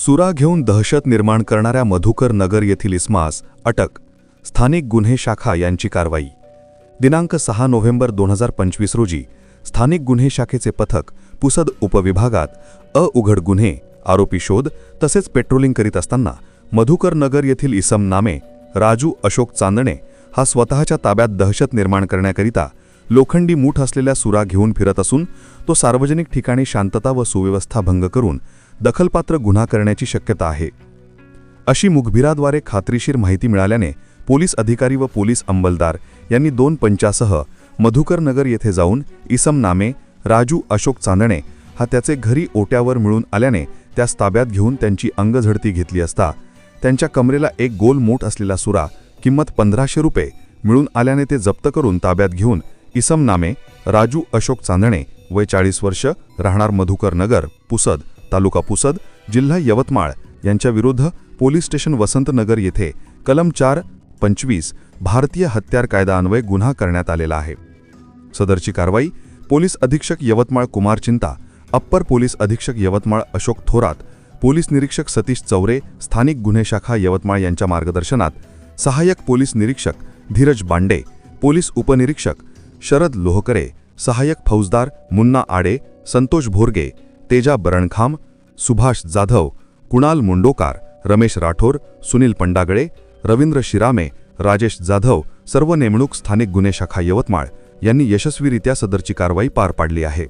सुरा घेऊन दहशत निर्माण करणाऱ्या मधुकर नगर येथील इस्मास अटक. स्थानिक गुन्हे शाखा यांची कारवाई. दिनांक सहा नोव्हेंबर दोन हजार पंचवीस रोजी स्थानिक गुन्हे शाखेचे पथक पुसद उपविभागात अ उघड गुन्हे आरोपी शोध तसेच पेट्रोलिंग करीत असताना मधुकर नगर येथील इसम नामे राजू अशोक चांदणे हा स्वतःच्या ताब्यात दहशत निर्माण करण्याकरिता लोखंडी मूठ असलेल्या सुरा घेऊन फिरत असून तो सार्वजनिक ठिकाणी शांतता व सुव्यवस्था भंग करून दखलपात्र गुन्हा करण्याची शक्यता आहे. अशी मुखबिराद्वारे खात्रीशीर माहिती मिळाल्याने पोलीस अधिकारी व पोलीस अंमलदार यांनी दोन पंचासह मधुकर नगर येथे जाऊन इसम नामे राजू अशोक चांदणे हा त्याचे घरी ओट्यावर मिळून आल्याने त्यास ताब्यात घेऊन त्यांची अंगझडती घेतली असता त्यांच्या कमरेला एक गोल मोठ असलेला सुरा किंमत पंधराशे रुपये मिळून आल्याने ते जप्त करून ताब्यात घेऊन इसम नामे राजू अशोक चांदणे वय चाळीस वर्ष राहणार मधुकर नगर पुसद तालुका पुसद जिल्हा यवतमाळ यांच्या विरुद्ध पोलीस स्टेशन वसंतनगर येथे कलम चार पंचवीस भारतीय हत्यार कायदाअन्वये गुन्हा करण्यात आलेला आहे. सदरची कारवाई पोलीस अधीक्षक यवतमाळ कुमार चिंता अप्पर पोलीस अधीक्षक यवतमाळ अशोक थोरात पोलीस निरीक्षक सतीश चौरे स्थानिक गुन्हे शाखा यवतमाळ यांच्या मार्गदर्शनात सहाय्यक पोलीस निरीक्षक धीरज बांडे पोलीस उपनिरीक्षक शरद लोहकरे सहाय्यक फौजदार मुन्ना आडे संतोष भोरगे तेजा बरणखाम सुभाष जाधव कुणाल मुंडोकार रमेश राठोर सुनील पंडागळे रवींद्र शिरामे राजेश जाधव सर्व नेमणूक स्थानिक गुन्हे शाखा यवतमाळ यांनी यशस्वीरित्या सदरची कारवाई पार पाडली आहे.